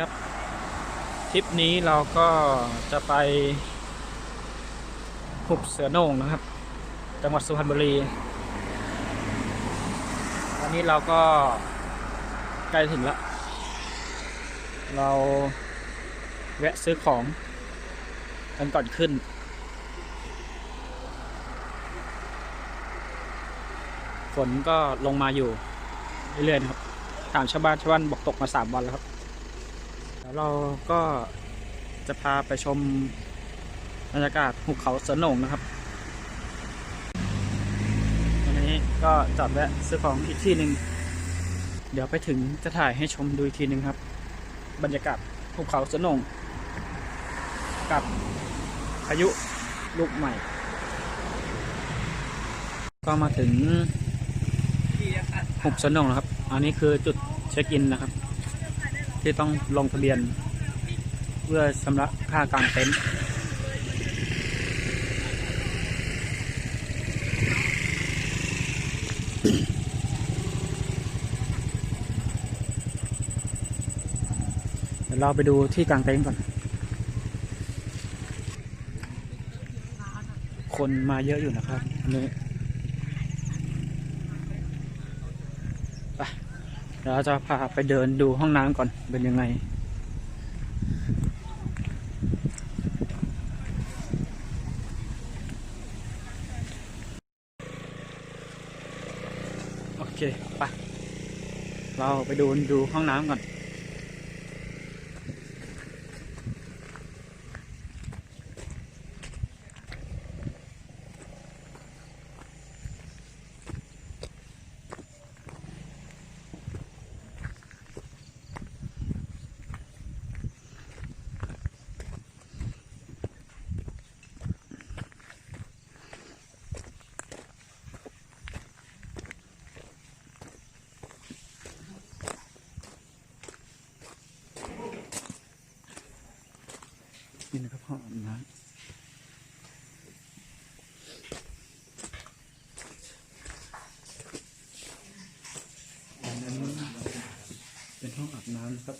ครับทริปนี้เราก็จะไปหุบเสือโน่งนะครับ จังหวัดสุพรรณบุรีวันนี้เราก็ใกล้ถึงล้วเราแวะซื้อของกันก่อนขึ้น ฝนก็ลงมาอยู่เรื่อยๆนะครับ ถามชาวบ้านชาวบ้านบอกตกมาสามวันแล้วครับ แล้วเราก็จะพาไปชมบรรยากาศภูเขาสนงนะครับวันนี้ก็จอดแวะซื้อของอีกที่หนึ่งเดี๋ยวไปถึงจะถ่ายให้ชมดูอีกทีหนึ่งครับ บรรยากาศภูเขาสนงกับพายุลูกใหม่ ก็มาถึงหุบสนงแล้วครับ อันนี้คือจุดเช็คอินนะครับ ที่ต้องลงทะเบียน เพื่อชำระค่ากางเต็นท์เดี๋ยวเราไปดูที่กางเต็นท์ก่อน คนมาเยอะอยู่นะครับอันนี้ไปเดี๋ยวเราจะพาไปเดินดูห้องน้ำก่อนเป็นยังไง โอเค ไป เราไปดูดูห้องน้ำก่อนาบน้ำอันนั้นเป็นห้องอาบน้ำนะครับ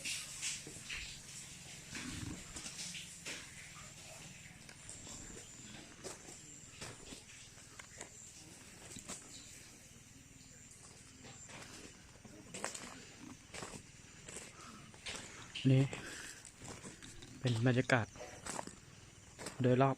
นี่เป็นบรรยากาศ โดยรอบ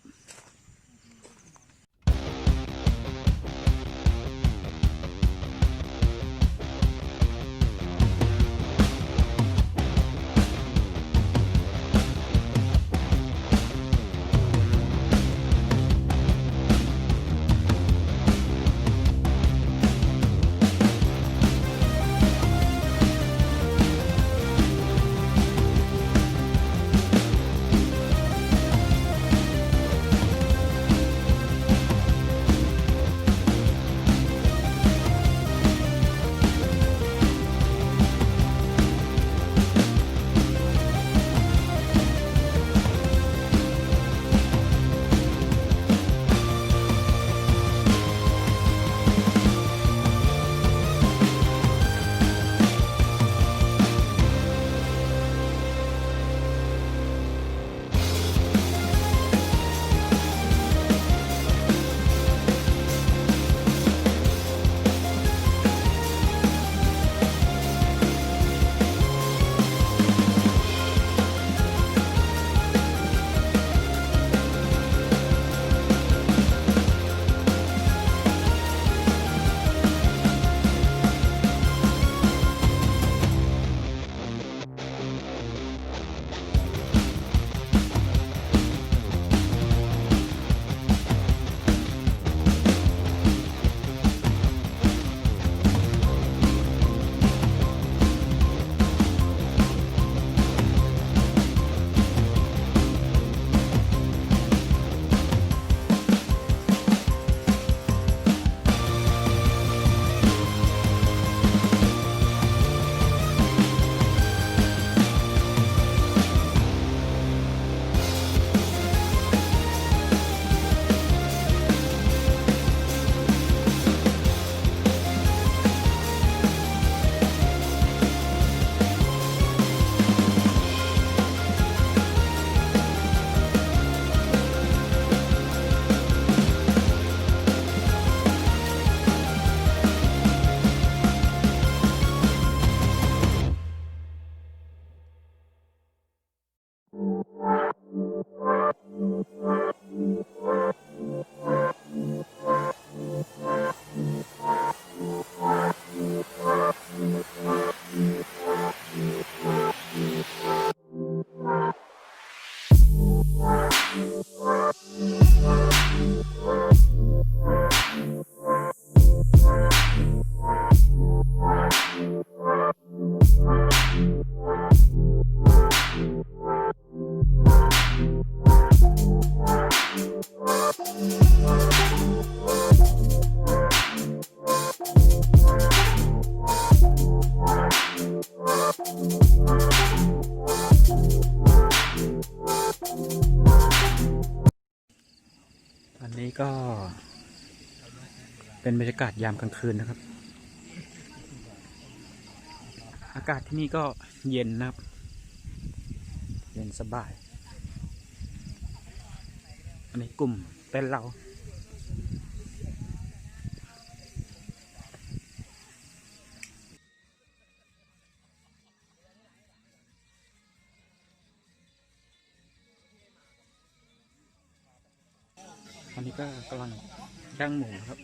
อันนี้ก็ เป็นบรรยากาศยามกลางคืนนะครับ อากาศที่นี่ก็เย็นนะครับ เย็นสบาย อันนี้กลุ่ม เต้นเราอันนี้ก็กำลังย่างหมูครับ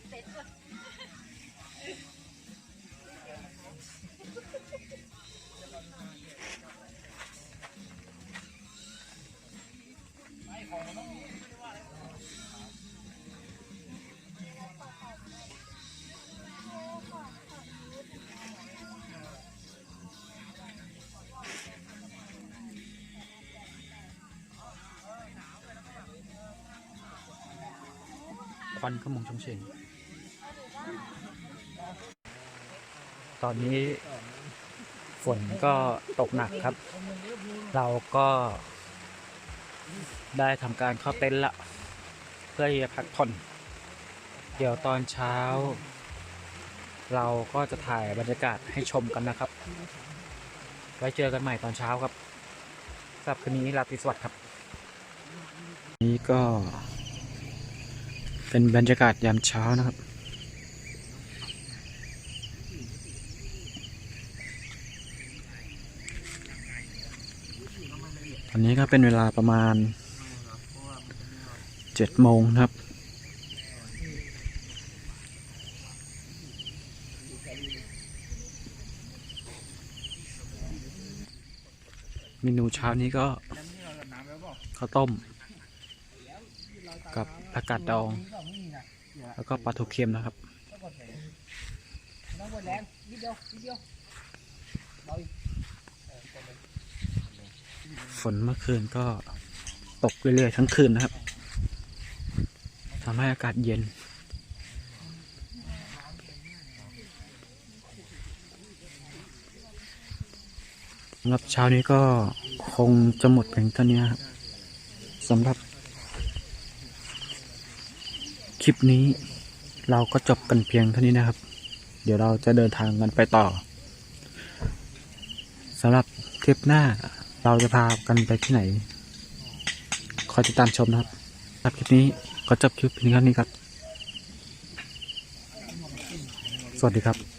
วันขมงชงเชงตอนนี้ฝนก็ตกหนักครับ เราก็ ได้ทำการเข้าเต็นท์ละ เพื่อที่จะพักผ่อน เดี๋ยวตอนเช้า เราก็จะถ่ายบรรยากาศให้ชมกันนะครับ ไว้เจอกันใหม่ตอนเช้าครับสำหรับคืนนี้ราตรีสวัสดิ์ครับ นี้ก็ เป็นบรรยากาศยามเช้านะครับ ตอนนี้ก็เป็นเวลาประมาณเจ็ดโมงครับเมนูเช้านี้ก็ข้าวต้ม กับผักกาดดอง แล้วก็ปลาทูเค็มนะครับฝนเมื่อคืนก็ตกเรื่อยๆทั้งคืนนะครับทำให้อากาศเย็น สำหรับเช้านี้ก็คงจะหมดเพียงเท่านี้ครับสำหรับ ลิปนี้เราก็จบกันเพียงเท่านี้นะครับ เดี๋ยวเราจะเดินทางกันไปต่อสำหรับทริปหน้าเราจะพากันไปที่ไหน คอยติดตามชมนะครับสำหรับคลิปนี้ก็จบคลิปเพียงเท่านี้ครับ สวัสดีครับ